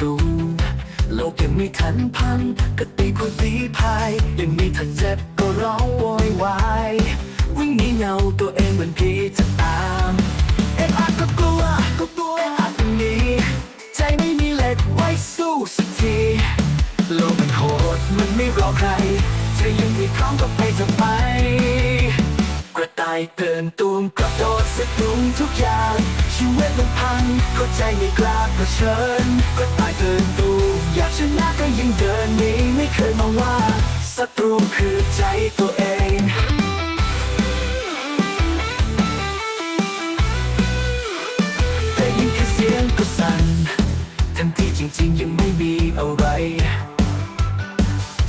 ตรูโลกยังไม่ทันพันก็ตีผู้ตีพายยังมีทันเจ็บก็ร้องโวยวายวิ่งหนีเงาตัวเองเหมือนผีจะตามเอ็ดอัดก็กลัวก็กลัวอัดหนีใจไม่มีเหล็กไว้สู้สักทีโลกมันโหดมันไม่รอใครเธอยังมีพร้อมก็ไปจะไปกระต่ายเตือนตูมกระโดดสะดุ้งทุกอย่างชีวิตมันพังก็ใจไม่กล้าเผชิญ ว่าศัตรูคือใจตัวเองแต่ยิ่งแค่เสียงก็สั่นทั้งที่จริงๆ ยังไม่มีอะไร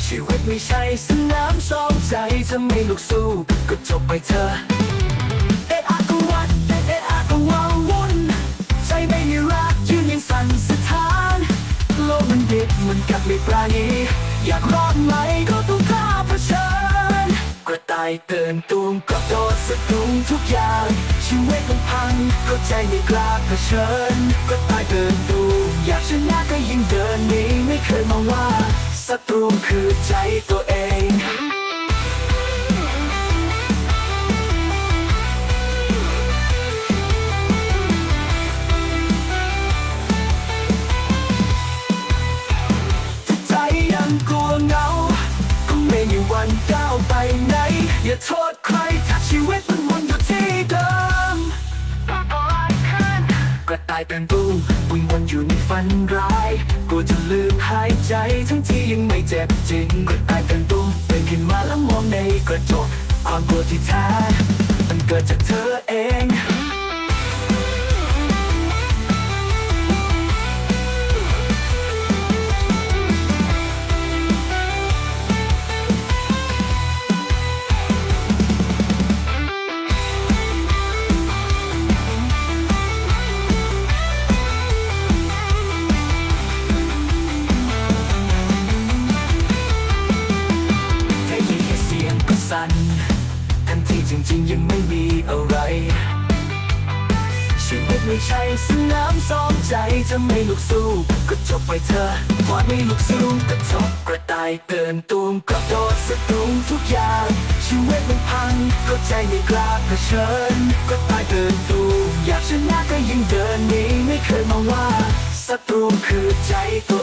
ชีวิตไม่ใช่สนามซ้อมใจถ้าไม่ลุกสู้ก็จบไปเถอะเอะอะก็วัดเอะอะก็วาวุ่นใจไม่รักยืนยังสั่นสะท้านโลกมันดิบมันกัดไม่ปราณี อยากรอดไหมก็ต้องกล้าเผชิญกระต่ายเตือนตูมกระโดดสะดุ้งทุกอย่าง ชีวิตมันพังก็ใจไม่กล้าเผชิญกระต่ายเตือนตูมอยากชนะก็ยิ่งเดินหนีไม่เคยมองว่าศัตรูคือใจตัวเอง อย่าโทษใครถ้าชีวิตมันวนอยู่ที่เดิมกระต่ายเป็นตูมวิ่งวนอยู่ในฝันร้ายกลัวจะลืมหายใจทั้งที่ยังไม่เจ็บจริงกระต่ายเป็นตูมเป็นขึ้นมาแล้วมองในกระจกความกลัวที่แท้มันเกิดจากเธอเอง กันทั้งที่จริงๆ ยังไม่มีอะไร ชีวิตไม่ใช่สนามซ้อมใจถ้าไม่ลุกสู้ก็จบไปเถอะพอไม่ลุกสู้ก็จบกระต่ายเตือนตูมกระโดดสะดุ้งทุกอย่าง ชีวิตมันพังก็ใจไม่กล้าเผชิญกระต่ายเตือนตูมอยากชนะก็ยิ่งเดินหนีไม่เคยมองว่าศัตรูคือใจตัว